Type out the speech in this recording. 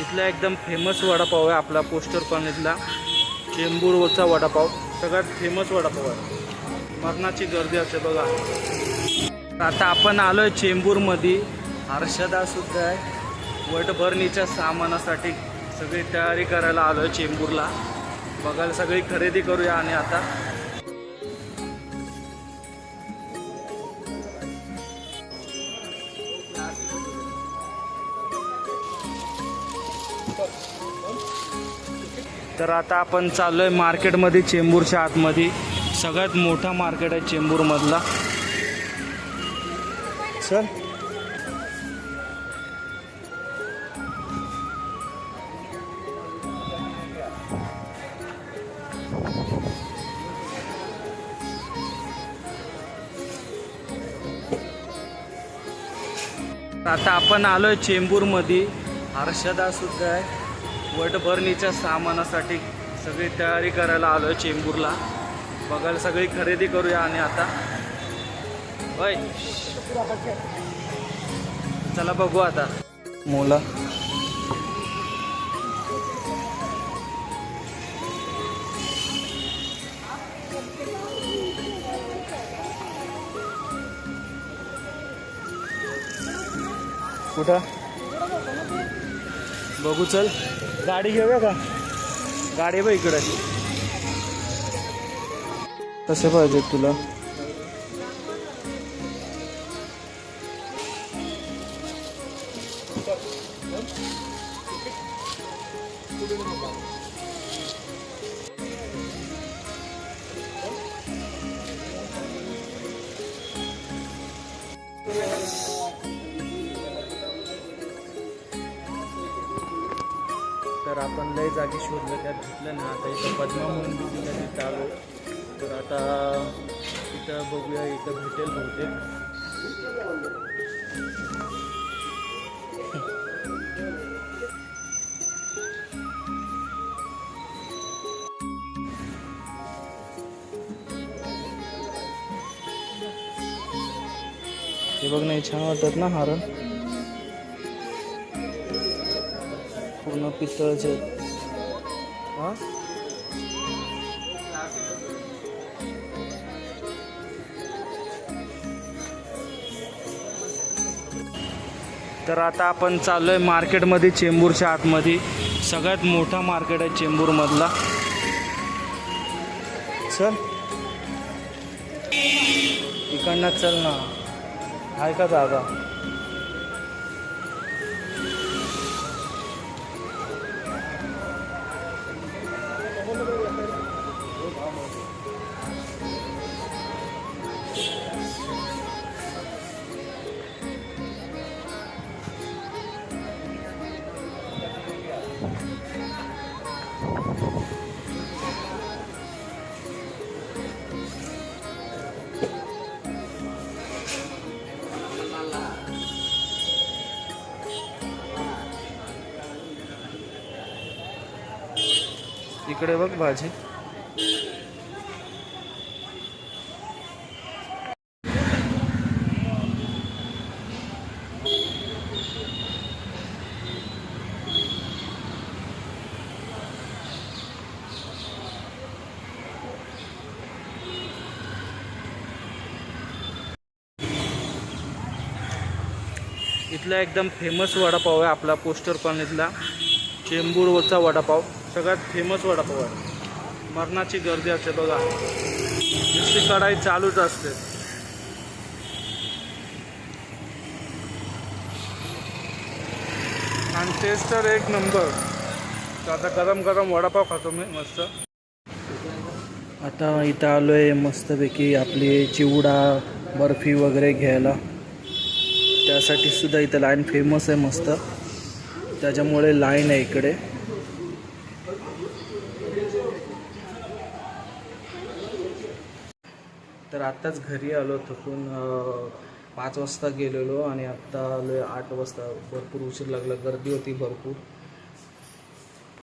इथला एकदम फेमस वडापाव आहे आपला पोस्टर कॉलनीतला चेंबूरचा वडापाव. सगळ्यात फेमस वडापाव आहे. मरणाची गर्दी असते बघा. आता आपण आलोय चेंबूरमध्ये. हर्षदा सुद्धा आहे. वटभरणीच्या सामानासाठी सगळी तयारी करायला आलोय चेंबूरला. बघायला सगळी खरेदी करूया आणि आता. तर आता आपण चाललोय मार्केटमध्ये चेंबूरच्या आतमध्ये. सगळ्यात मोठा मार्केट आहे चेंबूरमधला. सर आता आपण आलोय चेंबूरमध्ये. हर्षदा सुद्धा आहे. वटभरणीच्या सामानासाठी सगळी तयारी करायला आलो आहे चेंबूरला. बघायला सगळी खरेदी करूया आणि आता. होय. चला बघू आता. मुलं. कुठं? बघू चल. गाडी घेऊया का? गाडी बघ इकडे. कसे पाहिजे तुला? तर आपण लय जागी शोधलं त्यात भेटलं ना. आता इथं पद्मा म्हणून दिसलं तिथं आलो. तर आता इथं बघूया इथं भेटेल बहुतेक. हे बघ नाही छान वाटत ना हार पितळचे. तर आता आपण चाललोय मार्केटमध्ये चेंबूरच्या आतमध्ये. सगळ्यात मोठा मार्केट आहे चेंबूरमधला. चल. इकडनं चल ना. आहे का जागा? इकडे बघ भाजी. इथला एकदम फेमस वडापाव आहे आपला पोस्टर कॉलनीतला. चेंबूरवरचा वडापाव. सगळ्यात फेमस वडापाव आहे. मरणाची गर्दी असते बघा. नुसती कढाई चालूच असते. आणि टेस्ट तर एक नंबर तर आता गरम गरम वडापाव खातो मी मस्त. आता इथं आलो आहे मस्तपैकी आपली चिवडा बर्फी वगैरे घ्यायला. त्यासाठी सुद्धा इथं लाईन फेमस आहे मस्त. त्याच्यामुळे लाईन आहे इकडे. तर आत्ताच घरी आलो थकून पाच वाजता गेलेलो आणि आत्ता आलो आठ वाजता. भरपूर उशीर लागला. गर्दी होती भरपूर.